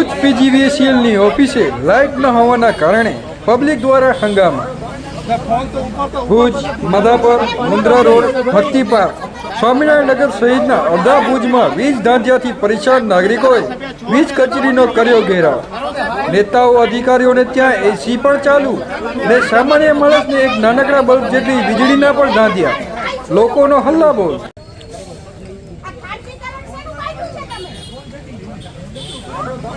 ભુજ પીજીવીસીએલની ઓફિસે લાઇટ ન હોવાના કારણે પબ્લિક દ્વારા હંગામા. ભુજ, માધાપર, મુન્દ્રા રોડ, ભક્તિ પાર્ક સ્વામિનારાયણ નગર સહિતના અડધા ભુજમાં વીજ ધાંધિયાથી પરેશાન નાગરિકોએ વીજ કચેરીનો કર્યો ઘેરાવ. નેતાઓ, અધિકારીઓને ત્યાં એસી પણ ચાલુ ને સામાન્ય માણસને એક નાનકડા બલ્બ જેટલી વીજળીના પણ ધાંધ્યા. લોકોનો હલ્લા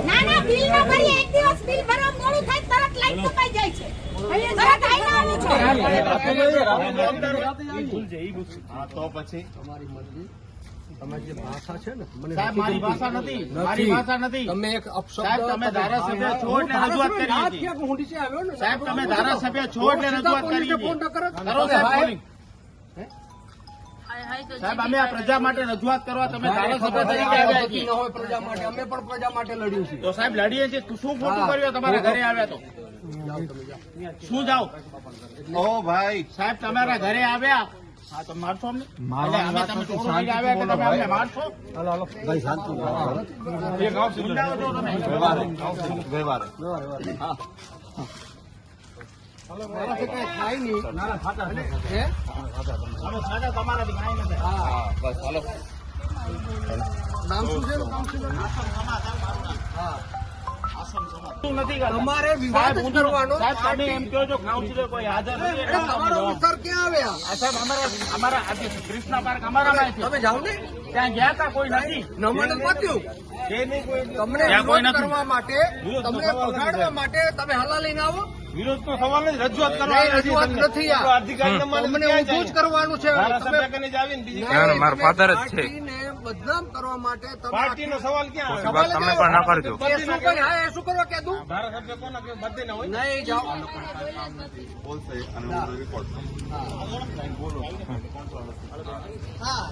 ના ના બિલ ના ભરીએ, એક દિવસ બિલ ભરવા મોડું થાય તરત લાઈટ કપાઈ જાય છે. તરત આઈ આવવાનું છે. તો પછી તમારી જે ભાષા છે ને મને સાહેબ મારી ભાષા નથી. મારી ભાષા નથી. તમે એક અપશબ્દ તમે ધારાસભ્ય છો એટલે રજૂઆત કરી હાથ હતી ક્યાંક ઊંડી છે આવ્યો ને? સાહેબ તમે ધારાસભ્ય છો એટલે રજૂઆત કરી ફોન ન હતી કરો કરો સાહેબ સાહેબ અમે આ પ્રજા માટે રજૂઆત કરવા તમે ધારાસભ્ય તરીકે આવ્યા છીએ. હોય પ્રજા માટે. અમે પણ પ્રજા માટે લડ્યું છે. તો સાહેબ લડીએ છીએ. શું ખોટું કર્યું તમારા ઘરે આવ્યા તો? શું જાઓ? ઓ ભાઈ. સાહેબ તમારા ઘરે આવ્યા. હા તો મારશો અમને? તમે ચોરો લઈને આવ્યા કે તમે અમને મારશો? ભાઈ શાંતિ છો તમે. વ્યવહાર નહીં. હે? નથી. હાલો. નામ શું છે નામ શું છે? તમારે વિવાદ કરવાનો. સાહેબ તમે એમ કહો છો કાઉન્સિલર કોઈ હાજર નથી એટલે એટલે અમે તમારો જવાબ. ક્યાં આવ્યા સાહેબ અમારા અમારા આજે કૃષ્ણા પાર્ક અમારામાં છે તમે જાઓ ને ત્યાં ગયા હતા કોઈ નથી નમન પત્યું તમને. કરવા માટે તમને સાહેબ. માટે તમે હલા લઈને આવો વિરોધ નો સવાલ નથી રજૂઆત કરવાની રજૂઆત નથી આ. તમને ઊંધું જ કરવાનું છે. મારા મારો- મારો જ છે. બદનામ કરવા માટે તમે પાર્ટીનો સવાલ ક્યાં? આવે? સવાલ તમે પણ ના કરજો. શું કોઈ હા એ શું કરવા કીધું ધારાસભ્ય કોના કે બધે ના હોય? નહીં જાઓ. બોલશે અને હું. રિપોર્ટ હા.